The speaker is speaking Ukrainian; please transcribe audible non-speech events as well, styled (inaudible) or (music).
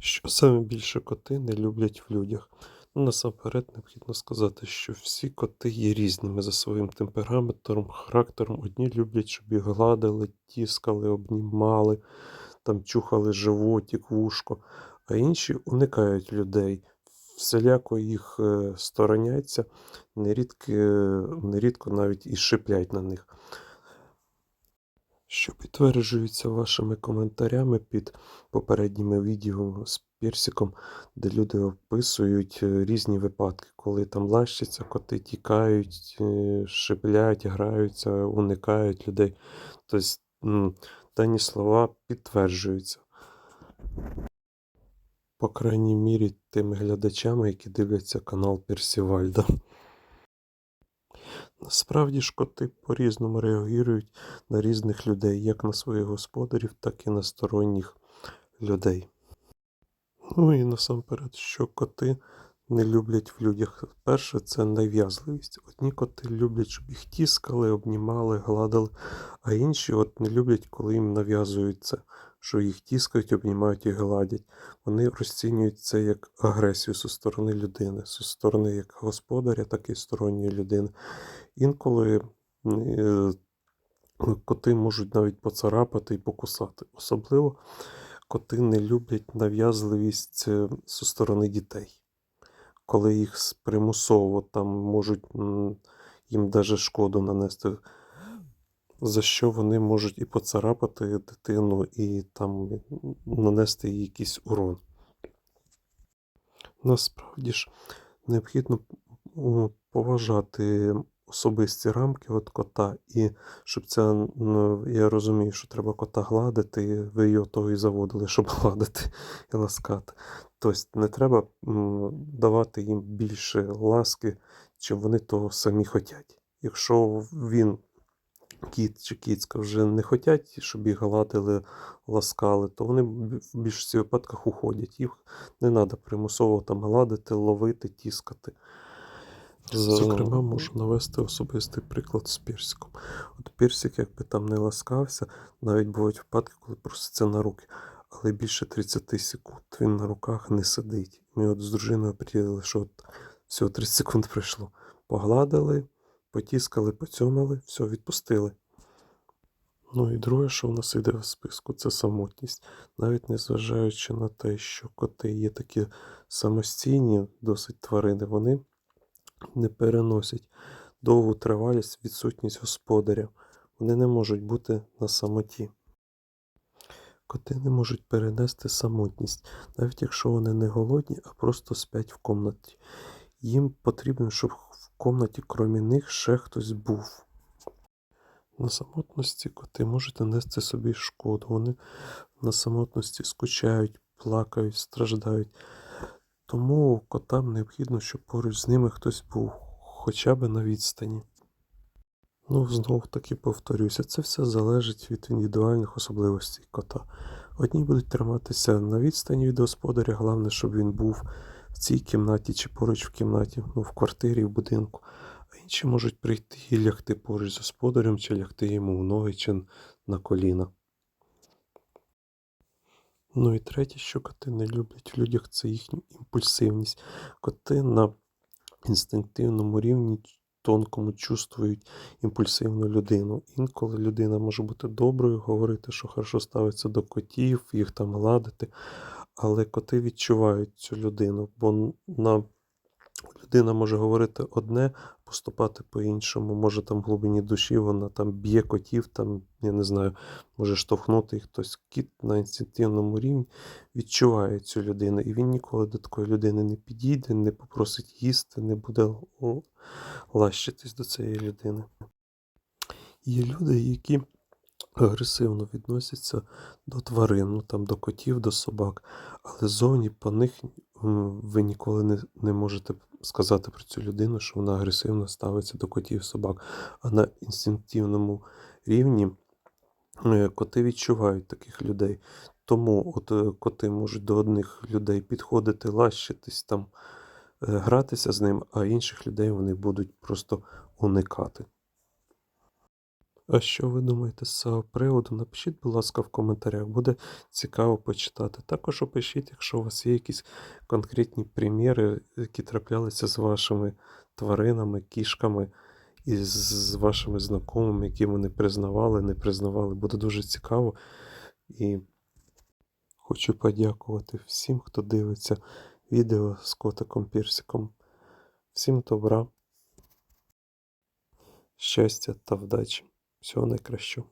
Що саме більше коти не люблять в людях? Ну, насамперед, необхідно сказати, що всі коти є різними за своїм темпераментом, характером. Одні люблять, щоб їх гладили, тіскали, обнімали, там чухали животик, вушко, а інші уникають людей, всіляко їх е, стороняться, нерідко, нерідко навіть і шиплять на них. Що підтверджується вашими коментарями під попередніми відео з персиком, де люди описують е, різні випадки, коли там лащаться, коти тікають, е, шиплять, граються, уникають людей. Тобто дані слова підтверджуються. По крайній мірі тими глядачами, які дивляться канал Персівальда. Насправді ж коти по-різному реагують на різних людей, як на своїх господарів, так і на сторонніх людей. Ну і насамперед, що коти не люблять в людях. Перше, це нав'язливість. Одні коти люблять, щоб їх тіскали, обнімали, гладили, а інші от не люблять, коли їм нав'язують це, що їх тіскають, обнімають і гладять. Вони розцінюють це як агресію зі сторони людини, зі сторони як господаря, так і сторонньої людини. Інколи е, коти можуть навіть поцарапати і покусати. Особливо коти не люблять нав'язливість е, зі сторони дітей, коли їх примусово там можуть їм даже шкоду нанести, за що вони можуть і поцарапати дитину, і там нанести їй якийсь урон. Насправді ж необхідно поважати особисті рамки от кота, і щоб це, ну, я розумію, що треба кота гладити, і ви його того і заводили, щоб (laughs) гладити і ласкати. Тобто не треба давати їм більше ласки, чим вони того самі хочуть. Якщо він, кіт чи кіцька, вже не хочуть, щоб їх гладили, ласкали, то вони в більшості випадках уходять. Їх не треба примусово там гладити, ловити, тіскати. Зокрема, можу навести особистий приклад з персиком. От персик, якби там не ласкався, навіть бувають випадки, коли проситься на руки, але більше 30 секунд він на руках не сидить. Ми от з дружиною приділили, що от всього 30 секунд пройшло. Погладили, потіскали, поцьомали, все, відпустили. Ну і друге, що в нас йде в списку, це самотність. Навіть незважаючи на те, що коти є такі самостійні, досить тварини, вони не переносять довгу тривалість, відсутність господаря. Вони не можуть бути на самоті. Коти не можуть перенести самотність, навіть якщо вони не голодні, а просто спять в комнаті. Їм потрібно, щоб в комнаті, крім них, ще хтось був. На самотності коти можуть нанести собі шкоду. Вони на самотності скучають, плакають, страждають. Тому котам необхідно, щоб поруч з ними хтось був, хоча б на відстані. Ну, знов таки повторюся, це все залежить від індивідуальних особливостей кота. Одні будуть триматися на відстані від господаря, головне, щоб він був в цій кімнаті чи поруч в кімнаті, ну, в квартирі, в будинку. А інші можуть прийти і лягти поруч з господарем, чи лягти йому в ноги, чи на коліна. Ну і третє, що коти не люблять в людях, це їхню імпульсивність. Коти на інстинктивному рівні тонкому чувствують імпульсивну людину. Інколи людина може бути доброю, говорити, що хорошо ставиться до котів, їх там гладити, але коти відчувають цю людину, бо на людина може говорити одне, поступати по-іншому. Може там в глибині душі вона там б'є котів, там, я не знаю, може штовхнути їх хтось. Кіт на інстинктивному рівні відчуває цю людину, і він ніколи до такої людини не підійде, не попросить їсти, не буде лащитись до цієї людини. Є люди, які агресивно відносяться до тварин, ну там до котів, до собак, але зовні по них ви ніколи не, не можете сказати про цю людину, що вона агресивно ставиться до котів, собак. А на інстинктивному рівні е, коти відчувають таких людей. Тому от е, коти можуть до одних людей підходити, лащитись там, е, гратися з ним, а інших людей вони будуть просто уникати. А що ви думаєте з цього приводу? Напишіть, будь ласка, в коментарях, буде цікаво почитати. Також опишіть, якщо у вас є якісь конкретні приміри, які траплялися з вашими тваринами, кішками і з- вашими знайомими, які вони признавали, не признавали. Буде дуже цікаво. І хочу подякувати всім, хто дивиться відео з котиком Пірсиком. Всім добра, щастя та вдачі. Всього найкращого.